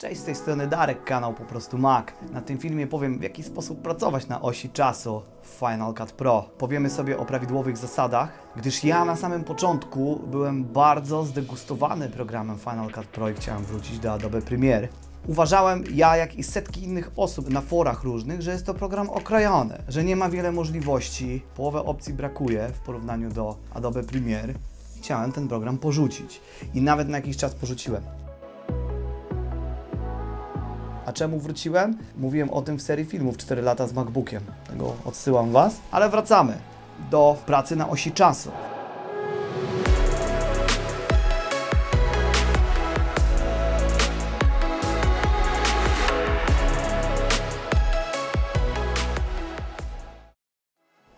Cześć, z tej strony Darek, kanał po prostu Mac. Na tym filmie powiem, w jaki sposób pracować na osi czasu w Final Cut Pro. Powiemy sobie o prawidłowych zasadach, gdyż ja na samym początku byłem bardzo zdegustowany programem Final Cut Pro i chciałem wrócić do Adobe Premiere. Uważałem, ja jak i setki innych osób na forach różnych, że jest to program okrajony, że nie ma wiele możliwości, połowę opcji brakuje w porównaniu do Adobe Premiere. Chciałem ten program porzucić i nawet na jakiś czas porzuciłem. A czemu wróciłem? Mówiłem o tym w serii filmów 4 lata z MacBookiem. Tego odsyłam Was. Ale wracamy do pracy na osi czasu.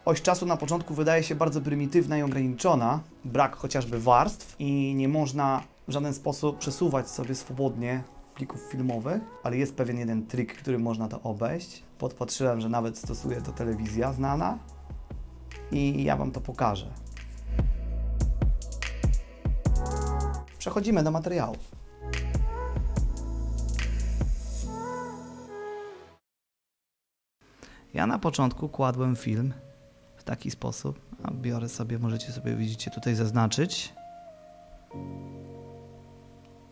Oś czasu na początku wydaje się bardzo prymitywna i ograniczona, brak chociażby warstw i nie można w żaden sposób przesuwać sobie swobodnie plików filmowych, ale jest pewien jeden trik, który można to obejść. Podpatrzyłem, że nawet stosuje to telewizja znana i ja Wam to pokażę. Przechodzimy do materiału. Ja na początku kładłem film w taki sposób, a biorę sobie, możecie sobie widzicie tutaj zaznaczyć.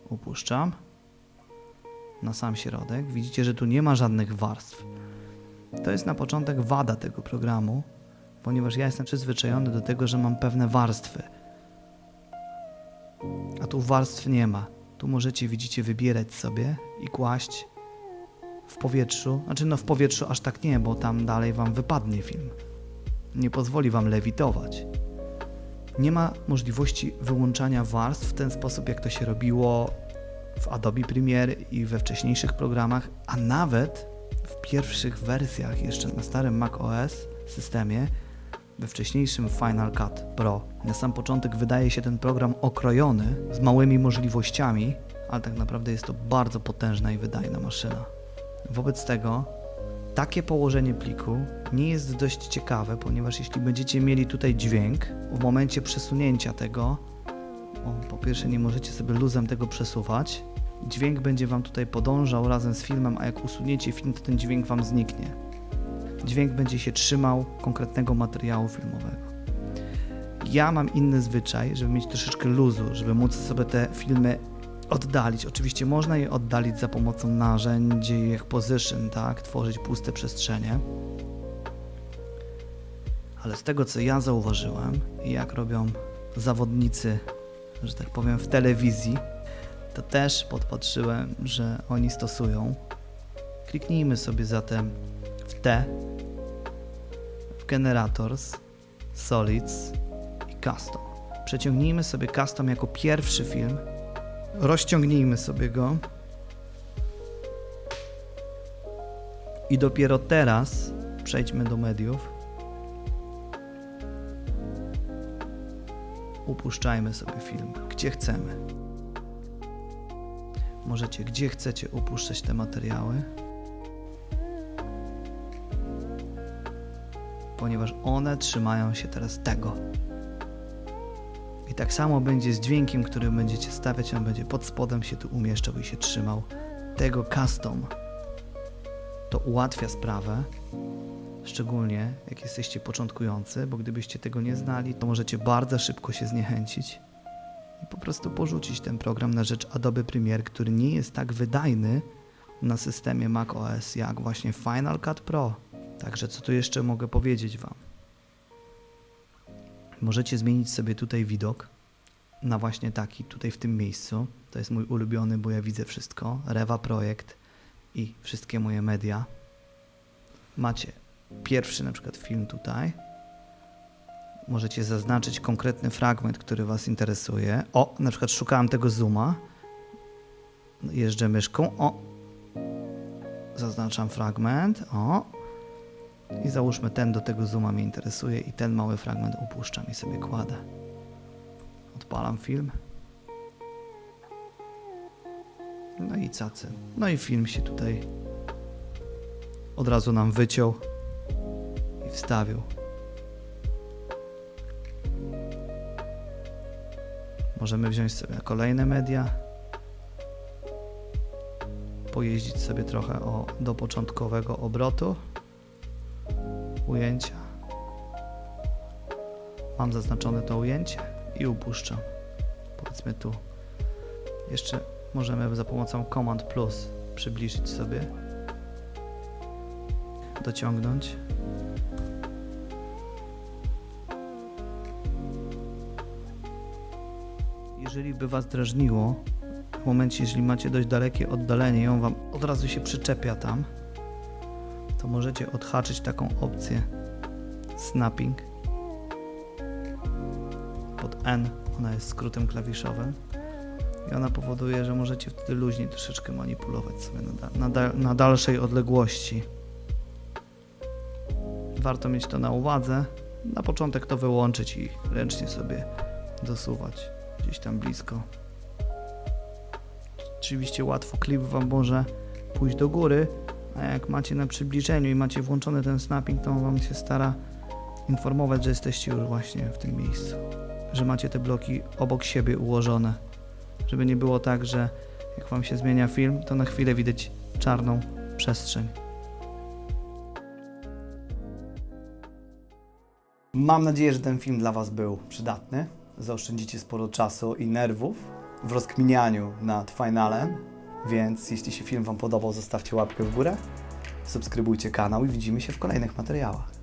Upuszczam na sam środek. Widzicie, że tu nie ma żadnych warstw. To jest na początek wada tego programu, ponieważ ja jestem przyzwyczajony do tego, że mam pewne warstwy. A tu warstw nie ma. Tu możecie, widzicie, wybierać sobie i kłaść w powietrzu. Znaczy, no w powietrzu aż tak nie, bo tam dalej wam wypadnie film. Nie pozwoli wam lewitować. Nie ma możliwości wyłączania warstw w ten sposób, jak to się robiło w Adobe Premiere i we wcześniejszych programach, a nawet w pierwszych wersjach jeszcze na starym Mac OS systemie, we wcześniejszym Final Cut Pro. Na sam początek wydaje się ten program okrojony, z małymi możliwościami, ale tak naprawdę jest to bardzo potężna i wydajna maszyna. Wobec tego takie położenie pliku nie jest dość ciekawe, ponieważ jeśli będziecie mieli tutaj dźwięk, w momencie przesunięcia tego, po pierwsze nie możecie sobie luzem tego przesuwać, dźwięk będzie Wam tutaj podążał razem z filmem, a jak usuniecie film, to ten dźwięk Wam zniknie. Dźwięk będzie się trzymał konkretnego materiału filmowego. Ja mam inny zwyczaj, żeby mieć troszeczkę luzu, żeby móc sobie te filmy oddalić. Oczywiście można je oddalić za pomocą narzędzi, jak position, tak, tworzyć puste przestrzenie. Ale z tego, co ja zauważyłem i jak robią zawodnicy, że tak powiem, w telewizji, to też podpatrzyłem, że oni stosują. Kliknijmy sobie zatem w T, w Generators, Solids i Custom. Przeciągnijmy sobie Custom jako pierwszy film Rozciągnijmy sobie go. I dopiero teraz przejdźmy do mediów. Upuszczajmy sobie film, gdzie chcemy. Możecie, gdzie chcecie upuszczać te materiały. Ponieważ one trzymają się teraz tego. I tak samo będzie z dźwiękiem, który będziecie stawiać, on będzie pod spodem się tu umieszczał i się trzymał. Tego custom to ułatwia sprawę, szczególnie jak jesteście początkujący, bo gdybyście tego nie znali, to możecie bardzo szybko się zniechęcić po prostu porzucić ten program na rzecz Adobe Premiere, który nie jest tak wydajny na systemie macOS jak właśnie Final Cut Pro. Także co tu jeszcze mogę powiedzieć Wam? Możecie zmienić sobie tutaj widok na właśnie taki, tutaj w tym miejscu. To jest mój ulubiony, bo ja widzę wszystko. Rewa Projekt i wszystkie moje media. Macie pierwszy na przykład film tutaj. Możecie zaznaczyć konkretny fragment, który Was interesuje. O, na przykład szukałem tego zooma. Jeżdżę myszką. O, zaznaczam fragment. O, i załóżmy ten do tego zooma mnie interesuje i ten mały fragment upuszczam i sobie kładę. Odpalam film. No i cacy. No i film się tutaj od razu nam wyciął i wstawił. Możemy wziąć sobie kolejne media. pojeździć sobie trochę o, do początkowego obrotu. Ujęcia. Mam zaznaczone to ujęcie i upuszczam. Powiedzmy tu. Jeszcze możemy za pomocą Command Plus przybliżyć sobie. Dociągnąć. Jeżeli by Was drażniło, w momencie, jeżeli macie dość dalekie oddalenie i on Wam od razu się przyczepia tam, to możecie odhaczyć taką opcję snapping pod N, ona jest skrótem klawiszowym i ona powoduje, że możecie wtedy luźniej troszeczkę manipulować sobie na, na, na dalszej odległości. Warto mieć to na uwadze. Na początek to wyłączyć i ręcznie sobie dosuwać gdzieś tam blisko. Oczywiście łatwo klip Wam może pójść do góry, a jak macie na przybliżeniu i macie włączony ten snapping, to Wam się stara informować, że jesteście już właśnie w tym miejscu. Że macie te bloki obok siebie ułożone. Żeby nie było tak, że jak Wam się zmienia film, to na chwilę widać czarną przestrzeń. Mam nadzieję, że ten film dla Was był przydatny. Zaoszczędzicie sporo czasu i nerwów w rozkminianiu nad finalem. Więc jeśli się film Wam podobał, zostawcie łapkę w górę, subskrybujcie kanał i widzimy się w kolejnych materiałach.